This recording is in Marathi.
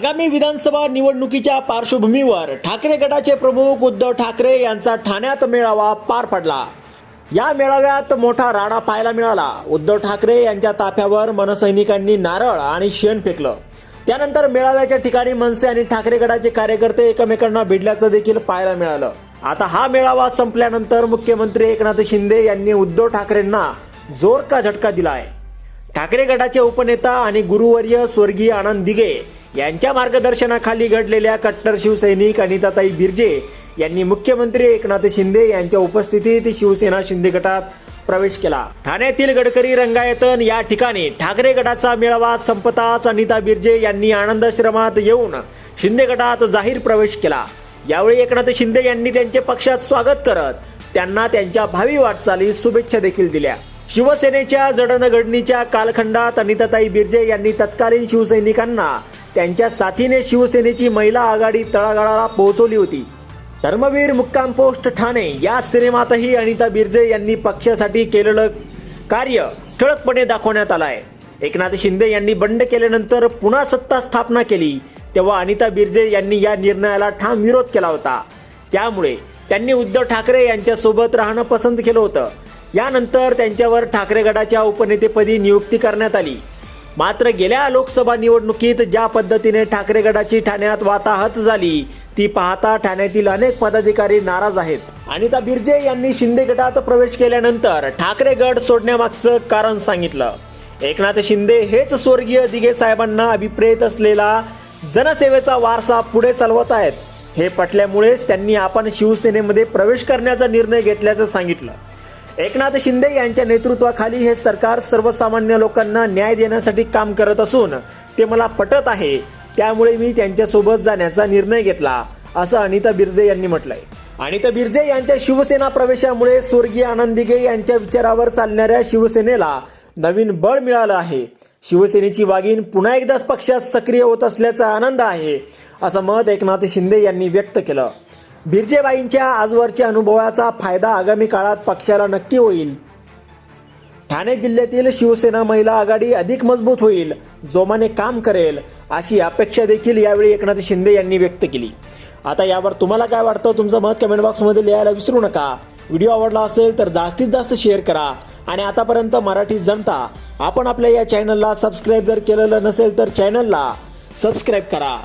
आगामी विधानसभा निवडणुकीच्या पार्श्वभूमीवर ठाकरे गटाचे प्रमुख उद्धव ठाकरे यांचा ठाण्यात मेळावा पार पडला. या मेळाव्यात मोठा राडा पाहायला मिळाला. उद्धव ठाकरे यांच्या ताफ्यावर मनसैनिकांनी नारळ आणि शेण फेकलं. त्यानंतर मेळाव्याच्या ठिकाणी मनसे आणि ठाकरे गटाचे कार्यकर्ते एकमेकांना भिडल्याचं देखील पाहायला मिळालं. आता हा मेळावा संपल्यानंतर मुख्यमंत्री एकनाथ शिंदे यांनी उद्धव ठाकरेंना जोर का झटका दिला आहे ठाकरे गटाचे उपनेता आणि गुरुवर्य स्वर्गीय आनंद दिघे यांच्या मार्गदर्शनाखाली घडलेल्या कट्टर शिवसैनिक अनिताताई बिर्जे यांनी मुख्यमंत्री एकनाथ शिंदे यांच्या उपस्थितीत शिवसेना शिंदे गटात प्रवेश केला. ठाण्यातील गडकरी रंगायतन या ठिकाणी ठाकरे गटाचा मेळावा संपताच अनिता बिर्जे यांनी आनंदाश्रमात येऊन शिंदे गटात जाहीर प्रवेश केला. यावेळी एकनाथ शिंदे यांनी त्यांचे पक्षात स्वागत करत त्यांना त्यांच्या भावी वाटचालीस शुभेच्छा देखील दिल्या. शिवसेनेच्या जडणघडणीच्या कालखंडात अनिताताई बिर्जे यांनी तत्कालीन शिवसैनिकांना त्यांच्या साथीने शिवसेनेची महिला आघाडी तळागाळाला पोहोचवली होती. धर्मवीर मुक्काम पोस्ट ठाणे या सिनेमातही अनिता बिर्जे यांनी पक्षासाठी केलेलं कार्य ठळकपणे दाखवण्यात आलं आहे एकनाथ शिंदे यांनी बंड केल्यानंतर पुन्हा सत्ता स्थापना केली तेव्हा अनिता बिर्जे यांनी या निर्णयाला ठाम विरोध केला होता. त्यामुळे त्यांनी उद्धव ठाकरे यांच्यासोबत राहणं पसंत केलं होतं. यानंतर त्यांच्यावर ठाकरे गटाच्या उपनेतेपदी नियुक्ती करण्यात आली. मात्र गेल्या लोकसभा निवडणुकीत ज्या पद्धतीने ठाकरे गटाची ठाण्यात वाताहत झाली ती पाहता ठाण्यातील अनेक पदाधिकारी नाराज आहेत. अनिता बिर्जे यांनी शिंदे गटात प्रवेश केल्यानंतर ठाकरे गट सोडण्यामागचं कारण सांगितलं. एकनाथ शिंदे हेच स्वर्गीय दिघे साहेबांना अभिप्रेत असलेला जनसेवेचा वारसा पुढे चालवत आहेत. हे पटल्यामुळेच त्यांनी आपण शिवसेनेमध्ये प्रवेश करण्याचा निर्णय घेतल्याचं सांगितलं. एकनाथ शिंदे यांच्या नेतृत्वाखाली हे सरकार सर्वसामान्य लोकांना न्याय देण्यासाठी काम करत असून ते मला पटत आहे. त्यामुळे मी त्यांच्यासोबत जाण्याचा निर्णय घेतला असं अनिता बिर्जे यांनी म्हटलंय. अनिता बिर्जे यांच्या शिवसेना प्रवेशामुळे स्वर्गीय आनंद दिघे यांच्या विचारावर चालणाऱ्या शिवसेनेला नवीन बळ मिळालं आहे. शिवसेनेची वाघीण पुन्हा एकदाच पक्षात सक्रिय होत असल्याचा आनंद आहे असं मत एकनाथ शिंदे यांनी व्यक्त केलं. बिरजेबाईंच्या आजवरच्या अनुभवाचा फायदा आगामी काळात पक्षाला नक्की होईल. ठाणे जिल्ह्यातील शिवसेना महिला आघाडी अधिक मजबूत होईल जोमाने काम करेल अशी अपेक्षा देखील यावेळी एकनाथ शिंदे यांनी व्यक्त केली. आता यावर तुम्हाला काय वाटतं? तुमचं मत कमेंट बॉक्समध्ये लिहायला विसरू नका. व्हिडिओ आवडला असेल तर जास्तीत जास्त शेअर करा आणि आतापर्यंत मराठी जनता आपण आपल्या या चॅनलला सबस्क्राईब जर केलेलं नसेल तर चॅनलला सबस्क्राईब करा.